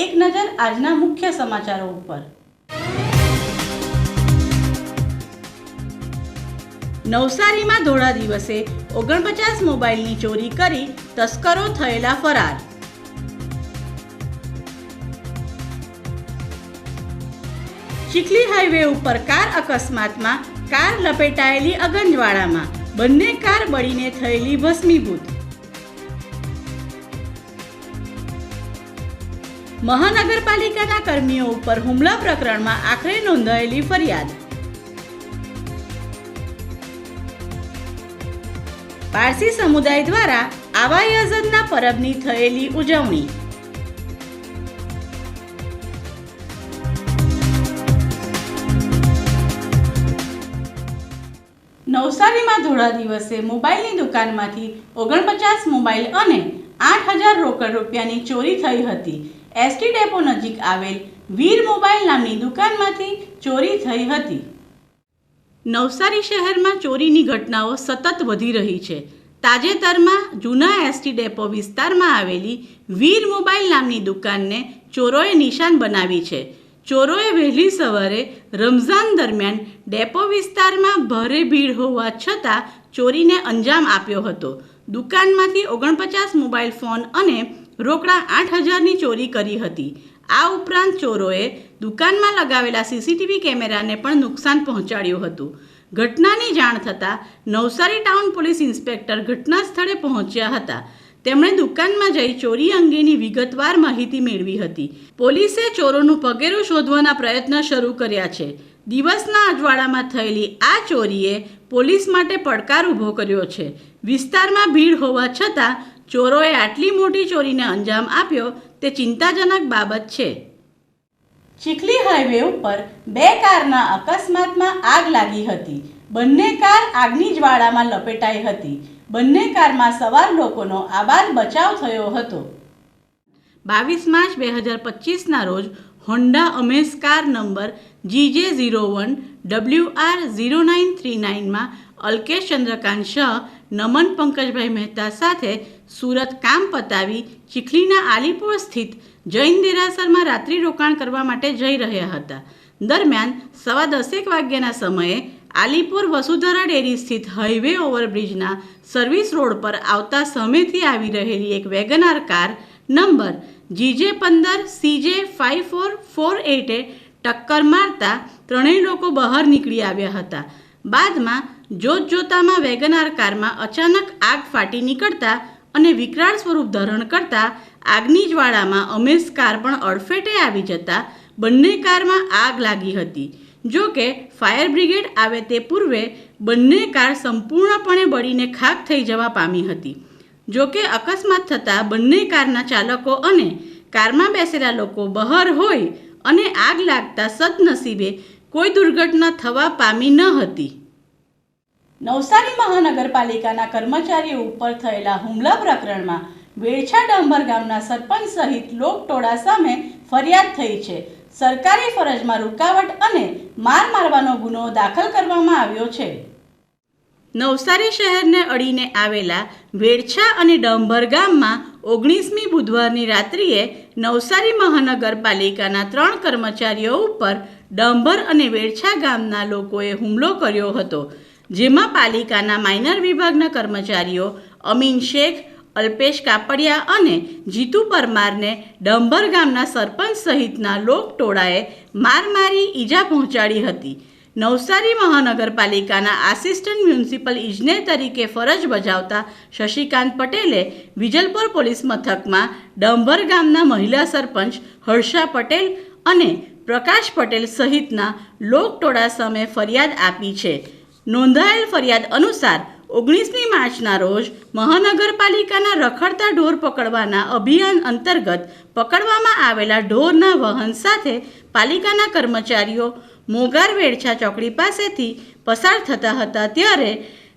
એક નજર આજના મુખ્ય સમાચારો ઉપર. નવસારીમાં ધોળા દિવસે ઓગણપચાસ મોબાઈલની ચોરી કરી તસ્કરો થયેલા ફરાર. ચીખલી હાઈવે ઉપર કાર અકસ્માતમાં કાર લપેટાયેલી અગંજવાડામાં બંને કાર બળીને થયેલી ભસ્મીભૂત. મહાનગરપાલિકાના કર્મીઓ ઉપર હુમલા પ્રકરણમાં આખરે નોંધાયેલી ફરિયાદ. પારસી સમુદાય દ્વારા આવા અઝદના પરબની થયેલી ઉજવણી. નવસારીમાં ધોળા દિવસે મોબાઈલની દુકાનમાંથી ઓગણપચાસ મોબાઈલ અને આઠ હજાર રોકડ રૂપિયાની ચોરી થઈ હતી. એસટી ડેપો નજીક આવેલ વીર મોબાઈલ નામની દુકાનમાંથી ચોરી થઈ હતી. નવસારી શહેરમાં ચોરીની ઘટનાઓ સતત વધી રહી છે. તાજેતરમાં જૂના એસટી ડેપો વિસ્તારમાં આવેલી વીર મોબાઈલ નામની દુકાનને ચોરોએ નિશાન બનાવી છે. ચોરોએ વહેલી સવારે રમઝાન દરમિયાન ડેપો વિસ્તારમાં ભારે ભીડ હોવા છતાં ચોરીને અંજામ આપ્યો હતો. દુકાનમાંથી ઓગણપચાસ મોબાઈલ ફોન અને રોકડા આઠ હજારની ચોરી કરી હતી. આ ઉપરાંત ચોરોએ દુકાનમાં લગાવેલા સીસીટીવી કેમેરાને પણ નુકસાન પહોંચાડ્યું હતું. ઘટનાની જાણ થતાં નવસારી ટાઉન પોલીસ ઇન્સ્પેક્ટર ઘટના સ્થળે પહોંચ્યા હતા. તેમણે દુકાનમાં જઈ ચોરી અંગેની વિગતવાર માહિતી મેળવી હતી. પોલીસે ચોરોનું પગેરું શોધવાના પ્રયત્ન શરૂ કર્યા છે. દિવસના અજવાળામાં થયેલી આ ચોરીએ પોલીસ માટે પડકાર ઊભો કર્યો છે. વિસ્તારમાં ભીડ હોવા છતાં ચોરોએ આટલી મોટી ચોરીને અંજામ આપ્યો તે ચિંતાજનક બાબત છે. ચીખલી હાઈવે ઉપર બે કારના અકસ્માતમાં આગ લાગી હતી. બંને કાર આગની જ્વાળામાં લપેટાઈ હતી. બંને કારમાં સવાર લોકોનો આબાદ બચાવ થયો હતો. બાવીસ માર્ચ બે હજાર પચીસના રોજ Honda Amaze car number GJ zero one W R zero nine three નાઇનમાં Alkesh Chandrakant Shah Naman Pankajbhai Mehta સાથે સુરત કામ પતાવી ચીખલીના આલીપુર સ્થિત જૈન દેરાસરમાં રાત્રિ રોકાણ કરવા માટે જઈ રહ્યા હતા. દરમિયાન સવા દસેક વાગ્યાના સમયે આલીપુર વસુધરા ડેરી સ્થિત હાઈવે ઓવરબ્રિજના સર્વિસ રોડ પર આવતા સમયથી આવી રહેલી એક વેગનાર કાર નંબર જીજે પંદર CJ five four four eight ટક્કર મારતા ત્રણેય લોકો બહાર નીકળી આવ્યા હતા. બાદમાં જોત જોતામાં વેગનાર કારમાં અચાનક આગ ફાટી નીકળતા અને વિકરાળ સ્વરૂપ ધારણ કરતા આગની જ્વાળામાં અમેશ કાર પણ અડફેટે આવી જતા બંને કારમાં આગ લાગી હતી. જો કે, ફાયર બ્રિગેડ આવે તે પૂર્વે બંને કાર સંપૂર્ણપણે બળીને ખાક થઈ જવા પામી હતી. જો કે, અકસ્માત થતાં બંને કારના ચાલકો અને કારમાં બેસેલા લોકો બહાર હોય અને આગ લાગતા સદનસીબે કોઈ દુર્ઘટના થવા પામી ન હતી. નવસારી મહાનગરપાલિકાના કર્મચારીઓ ઉપર થયેલા હુમલા પ્રકરણમાં વેડછા ડાંભર ગામના સરપંચ સહિત લોકટોળા સામે ફરિયાદ થઈ છે. સરકારી ફરજમાં રૂકાવટ અને માર મારવાનો ગુનો દાખલ કરવામાં આવ્યો છે. નવસારી શહેરને અડીને આવેલા વેડછા અને ડંભર ગામમાં ઓગણીસમી બુધવારની રાત્રિએ નવસારી મહાનગરપાલિકાના ત્રણ કર્મચારીઓ ઉપર ડંભર અને વેડછા ગામના લોકોએ હુમલો કર્યો હતો. જેમાં પાલિકાના માઇનર વિભાગના કર્મચારીઓ અમીન શેખ, અલ્પેશ કાપડિયા અને જીતુ પરમારને ડંભર ગામના સરપંચ સહિતના લોકટોળાએ માર મારી ઈજા પહોંચાડી હતી. નવસારી મહાનગરપાલિકાના આસિસ્ટન્ટ મ્યુનિસિપલ ઇજનેર તરીકે ફરજ બજાવતા શશિકાંત પટેલે વિજલપુર પોલીસ મથકમાં ડંભર ગામના મહિલા સરપંચ હર્ષા પટેલ અને પ્રકાશ પટેલ સહિતના લોકટોળા સામે ફરિયાદ આપી છે. નોંધાયેલ ફરિયાદ અનુસાર ઓગણીસમી માર્ચના રોજ મહાનગરપાલિકાના રખડતા ઢોર પકડવાના અભિયાન અંતર્ગત પકડવામાં આવેલા ઢોરના વહન સાથે પાલિકાના કર્મચારીઓ મોગાર વેડછા ચોકડી પાસેથી પસાર થતા હતા ત્યારે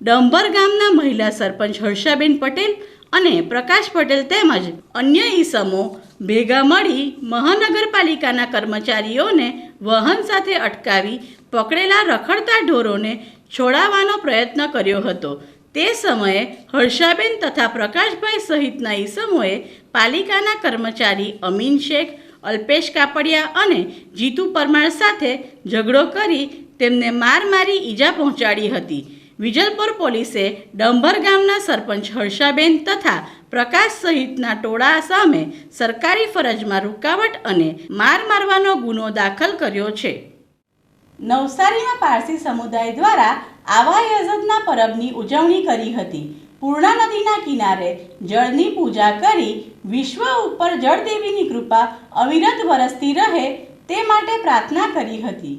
ડંભર ગામના મહિલા સરપંચ હર્ષાબેન પટેલ અને પ્રકાશ પટેલ તેમજ અન્ય ઈસમો ભેગા મળી મહાનગરપાલિકાના કર્મચારીઓને વાહન સાથે અટકાવી પકડેલા રખડતા ઢોરોને છોડાવવાનો પ્રયત્ન કર્યો હતો. તે સમયે હર્ષાબેન તથા પ્રકાશભાઈ સહિતના ઈસમોએ પાલિકાના કર્મચારી અમીન શેખ, અલ્પેશ કાપડિયા અને જીતુ પરમાર સાથે ઝઘડો કરી તેમને માર મારી ઈજા પહોંચાડી હતી. વિજલપુર પોલીસે ડંભર ગામના સરપંચ હર્ષાબેન તથા પ્રકાશ સહિતના ટોળા સામે સરકારી ફરજમાં રૂકાવટ અને માર મારવાનો ગુનો દાખલ કર્યો છે. નવસારીમાં પારસી સમુદાય દ્વારા આવા યઝદના પરબની ઉજવણી કરી હતી. પૂર્ણા નદીના કિનારે જળની પૂજા કરી વિશ્વ ઉપર જળદેવીની કૃપા અવિરત વરસતી રહે તે માટે પ્રાર્થના કરી હતી.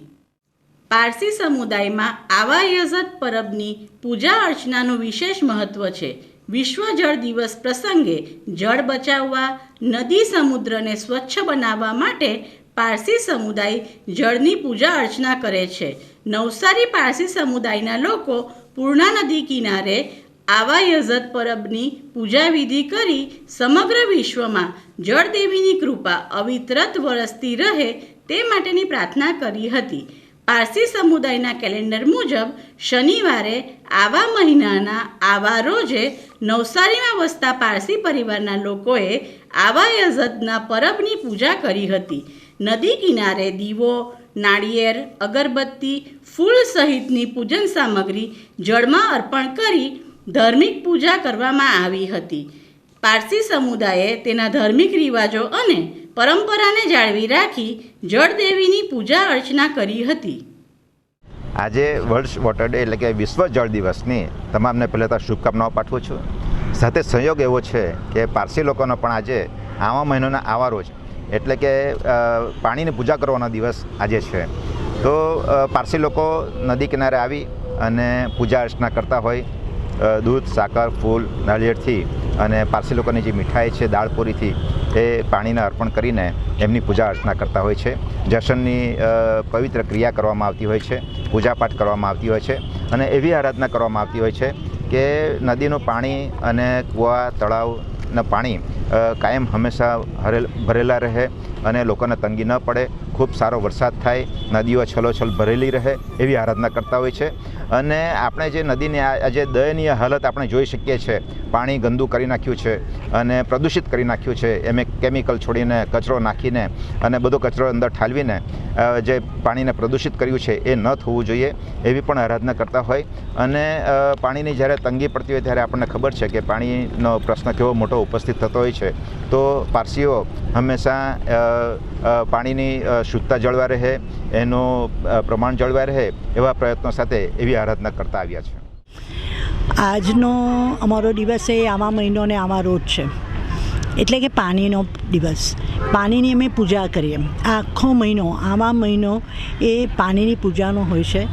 પારસી સમુદાયમાં આવા યઝદ પરબની પૂજા અર્ચનાનું વિશેષ મહત્વ છે. વિશ્વ જળ દિવસ પ્રસંગે જળ બચાવવા, નદી સમુદ્રને સ્વચ્છ બનાવવા માટે પારસી સમુદાય જળની પૂજા અર્ચના કરે છે. નવસારી પારસી સમુદાયના લોકો પૂર્ણા નદી કિનારે આવા યઝત પરબની પૂજા વિધિ કરી સમગ્ર વિશ્વમાં જળદેવીની કૃપા અવિતરત વરસતી રહે તે માટેની પ્રાર્થના કરી હતી. પારસી સમુદાયના કેલેન્ડર મુજબ શનિવારે આવા મહિનાના આવા રોજે નવસારીમાં વસતા પારસી પરિવારના લોકોએ આવા યઝતના પરબની પૂજા કરી હતી. નદી કિનારે દીવો, નાળિયેર, અગરબત્તી, ફૂલ સહિતની પૂજન સામગ્રી જળમાં અર્પણ કરી ધાર્મિક પૂજા કરવામાં આવી હતી. પારસી સમુદાયે તેના ધાર્મિક રિવાજો અને પરંપરાને જાળવી રાખી જળદેવીની પૂજા અર્ચના કરી હતી. આજે વર્લ્ડ વોટર ડે એટલે કે વિશ્વ જળ દિવસની તમામને પહેલાં તો શુભકામનાઓ પાઠવું છું. સાથે સંયોગ એવો છે કે પારસી લોકોનો પણ આજે આવા મહિનાના આવા રોજ એટલે કે પાણીની પૂજા કરવાનો દિવસ આજે છે. તો પારસી લોકો નદી કિનારે આવી અને પૂજા અર્ચના કરતા હોય દૂધ, સાકર, ફૂલ, નાળિયેરથી અને પારસી લોકોની જે મીઠાઈ છે દાળપૂરીથી એ પાણીને અર્પણ કરીને એમની પૂજા અર્ચના કરતા હોય છે. જશનની પવિત્ર ક્રિયા કરવામાં આવતી હોય છે પૂજાપાઠ કરવામાં આવતી હોય છે અને એવી આરાધના કરવામાં આવતી હોય છે કે નદીનું પાણી અને કૂવા તળાવના પાણી કાયમ હંમેશા ભરેલા રહે. અને લોકોને તંગી ન પડે. ખૂબ સારો વરસાદ થાય, નદીઓ છલોછલ ભરેલી રહે એવી આરાધના કરતા હોય છે. અને આપણે જે નદીની આજે દયનીય હાલત આપણે જોઈ શકીએ છીએ પાણી ગંદુ કરી નાખ્યું છે અને પ્રદૂષિત કરી નાખ્યું છે, એમે કેમિકલ છોડીને, કચરો નાખીને અને બધો કચરો અંદર ઠાલવીને જે પાણીને પ્રદૂષિત કર્યું છે એ ન થવું જોઈએ એવી પણ આરાધના કરતા હોય. અને પાણીની જ્યારે તંગી પડતી હોય ત્યારે આપણને ખબર છે કે પાણીનો પ્રશ્ન કેવો મોટો ઉપસ્થિત થતો હોય છે. તો પારસીઓ હંમેશા પાણીની શુદ્ધતા જળવાઈ રહે, એનું પ્રમાણ જળવાઈ રહે એવા પ્રયત્નો સાથે એવી આરાધના કરતા આવ્યા છે. આજનો અમારો દિવસ એ આવા મહિનો ને આવા રોજ છે. એટલે કે પાણીનો દિવસ. પાણીની અમે પૂજા કરીએ. આખો મહિનો, આવા મહિનો એ પાણીની પૂજાનો હોય છે.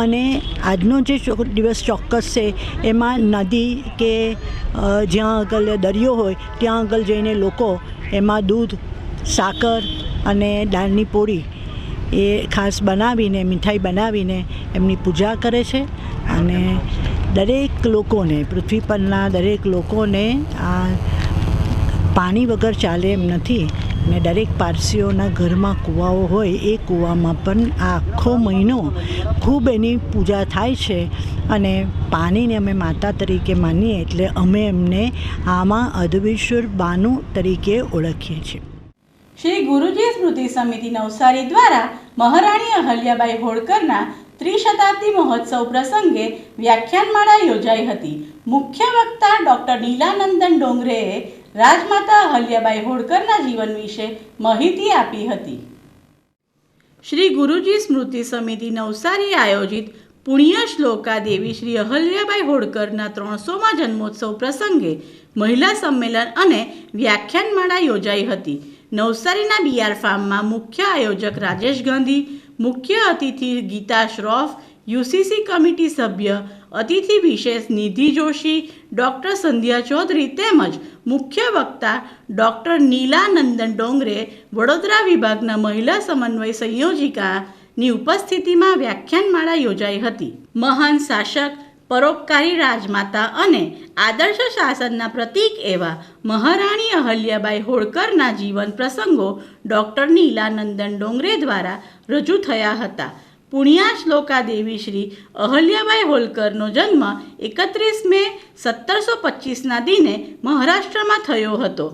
અને આજનો જે દિવસ ચોક્કસ છે, એમાં નદી કે જ્યાં આગળ દરિયો હોય, ત્યાં આગળ જઈને લોકો એમાં દૂધ સાકર અને દાળની પોળી એ ખાસ બનાવીને, મીઠાઈ બનાવીને એમની પૂજા કરે છે. અને દરેક લોકોને, પૃથ્વી પરના દરેક લોકોને આ પાણી વગર ચાલે એમ નથી. ને દરેક પારસીઓના ઘરમાં કૂવાઓ હોય, એ કૂવામાં પણ આખો મહિનો ખૂબ એની પૂજા થાય છે. અને પાણીને અમે માતા તરીકે માનીએ, એટલે અમે એમને આમાં અધવિશ્વર બાનુ તરીકે ઓળખીએ છીએ. શ્રી ગુરુજી સ્મૃતિ સમિતિ નવસારી દ્વારા મહારાણી અહલ્યાબાઈ હોળકરના ત્રિશતાબ્દી મહોત્સવ પ્રસંગે વ્યાખ્યાનમાળા યોજાઈ હતી. મુખ્ય વક્તા ડૉક્ટર નીલાનંદન ડોંગરેએ રાજમાતા અહલ્યાબાઈ હોળકરના જીવન વિશે માહિતી આપી હતી. શ્રી ગુરુજી સ્મૃતિ સમિતિ નવસારી આયોજિત પુણ્ય શ્લોકા દેવી શ્રી અહલ્યાબાઈ હોળકરના ત્રણસોમાં જન્મોત્સવ પ્રસંગે મહિલા સંમેલન અને વ્યાખ્યાનમાળા યોજાઈ હતી. નવસારીના બીઆર ફાર્મમાં મુખ્ય આયોજક રાજેશ ગાંધી, મુખ્ય અતિથિ ગીતા શ્રોફ યુસીસી કમિટી સભ્ય, અતિથિ વિશેષ નિધિ જોશી, ડૉક્ટર સંધ્યા ચૌધરી તેમજ મુખ્ય વક્તા ડૉક્ટર નીલાનંદન ડોંગરે વડોદરા વિભાગના મહિલા સમન્વય સંયોજિકાની ઉપસ્થિતિમાં વ્યાખ્યાનમાળા યોજાઈ હતી. મહાન શાસક પરોપકારી રાજમાતા અને આદર્શ શાસનના પ્રતીક એવા મહારાણી અહલ્યાબાઈ હોળકરના જીવન પ્રસંગો ડૉક્ટર નીલાનંદન ડોંગરે દ્વારા રજૂ થયા હતા. પુણ્યા શ્લોકા દેવી શ્રી અહલ્યાબાઈ હોલકરનો જન્મ એકત્રીસ મે સત્તરસો પચીસના દિને મહારાષ્ટ્રમાં થયો હતો.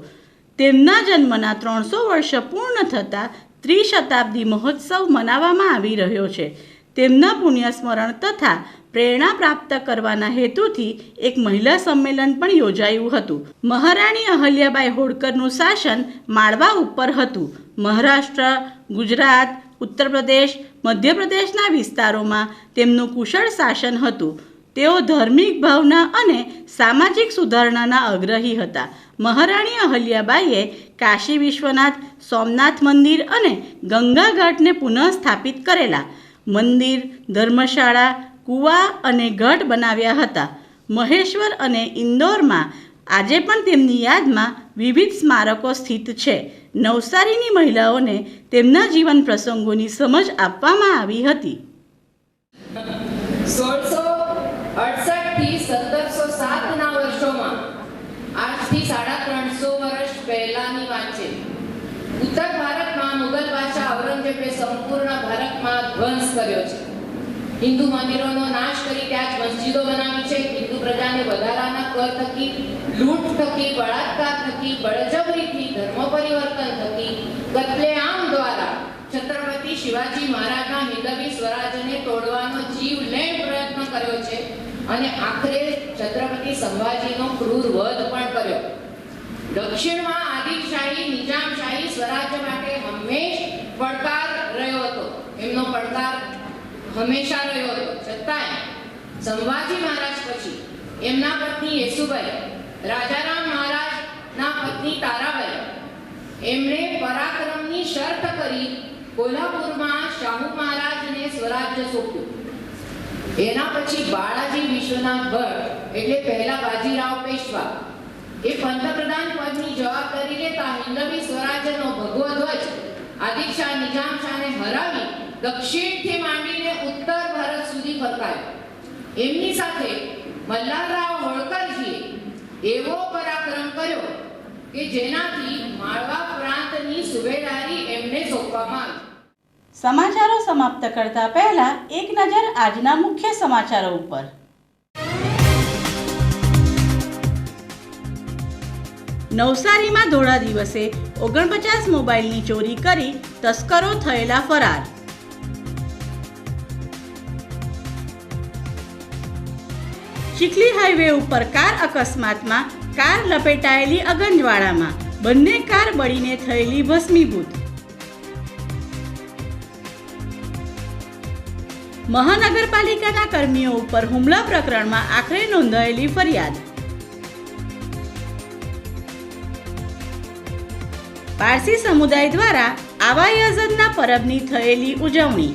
તેમના જન્મના ત્રણસો વર્ષ પૂર્ણ થતાં ત્રિશતાબ્દી મહોત્સવ મનાવવામાં આવી રહ્યો છે. તેમના પુણ્યસ્મરણ તથા પ્રેરણા પ્રાપ્ત કરવાના હેતુથી એક મહિલા સંમેલન પણ યોજાયું હતું. મહારાણી અહલ્યાબાઈ હોળકરનું શાસન માળવા ઉપર હતું. મહારાષ્ટ્ર, ગુજરાત ઉત્તર પ્રદેશ મધ્યપ્રદેશના વિસ્તારોમાં તેમનું કુશળ શાસન હતું. તેઓ ધાર્મિક ભાવના અને સામાજિક સુધારણાના આગ્રહી હતા. મહારાણી અહલ્યાબાઈએ કાશી વિશ્વનાથ, સોમનાથ મંદિર અને ગંગા ઘાટને પુનઃ સ્થાપિત કરેલા. મંદિર, ધર્મશાળા કૂવા અને ગઢ બનાવ્યા હતા. મહેશ્વર અને ઇન્દોરમાં આજે પણ તેમની યાદમાં વિવિધ સ્મારકો સ્થિત છે. નવસારીની મહિલાઓને તેમના જીવન પ્રસંગોની સમજ આપવામાં આવી હતી. ઉત્તર ભારતમાં મુગલ બાદશાહ ઔરંગઝેબે સંપૂર્ણ ભારતમાં ધ્વંસ કર્યો છે. હિન્દુ મંદિરોનો નાશ કરી ત્યાં જ મસ્જિદો બનાવી છે. હિન્દુ પ્રજાને વધારાના કર થકી, લૂંટ થકી, બળાત્કાર થકી, બળજબરીથી ધર્મ પરિવર્તન થકી કત્લેઆમ દ્વારા છત્રપતિ શિવાજી મહારાજના હિન્દવી સ્વરાજને તોડવાનો જીવલેણ પ્રયત્ન કર્યો છે અને આખરે છત્રપતિ સંભાજીનો ક્રૂર વધ પણ કર્યો. દક્ષિણમાં આદિલશાહી નિજામશાહી સ્વરાજ્ય માટે હંમેશ પડકાર રહ્યો હતો. એમનો પડકાર હંમેશા રહ્યો હતો છતાંય સંભાજી મહારાજ પછી એમના પત્ની યેસુભાઈ, રાજારામ મહારાજના પત્ની તારાબાઈ, એમણે પરાક્રમની શર્ત કરી કોલ્હાપુરમાં શાહુ મહારાજને સ્વરાજ્ય સોંપ્યું. એના પછી બાળાજી વિશ્વનાથ ભટ્ટ, એટલે પહેલા બાજીરાવ પેશવા, એ પંતપ્રધાન પદની જવાબદારી લેતા હિન્દવી સ્વરાજ્યનો ભગવો ધ્વજ આદિલશાહ નિજામ શાહને હરાવી દક્ષિણથી માંડીને ઉત્તર ભારત સુધી ફરકાયો. એમની સાથે મલ્હારરાવ હોળકરજીએ એવો પરાક્રમ કર્યો કે જેનાથી માળવા પ્રાંતની સુબેદારી એમને સોંપવામાં સમાચારો સમાપ્ત કરતા પહેલા એક નજર આજના મુખ્ય સમાચારો ઉપર. નવસારીમાં ધોળા દિવસે ઓગણપચાસ મોબાઈલની ચોરી કરી તસ્કરો થયેલા ફરાર. ચીખલી હાઈવે ઉપર કાર અકસ્માતમાં કાર લપેટાયેલી અગંજવાડામાં બંને કાર બળીને થયેલી ભસ્મીભૂત. મહાનગરપાલિકાના કર્મીઓ ઉપર હુમલા પ્રકરણમાં આખરે નોંધાયેલી ફરિયાદ. પારસી સમુદાય દ્વારા આવા યઝદના પરબની થયેલી ઉજવણી.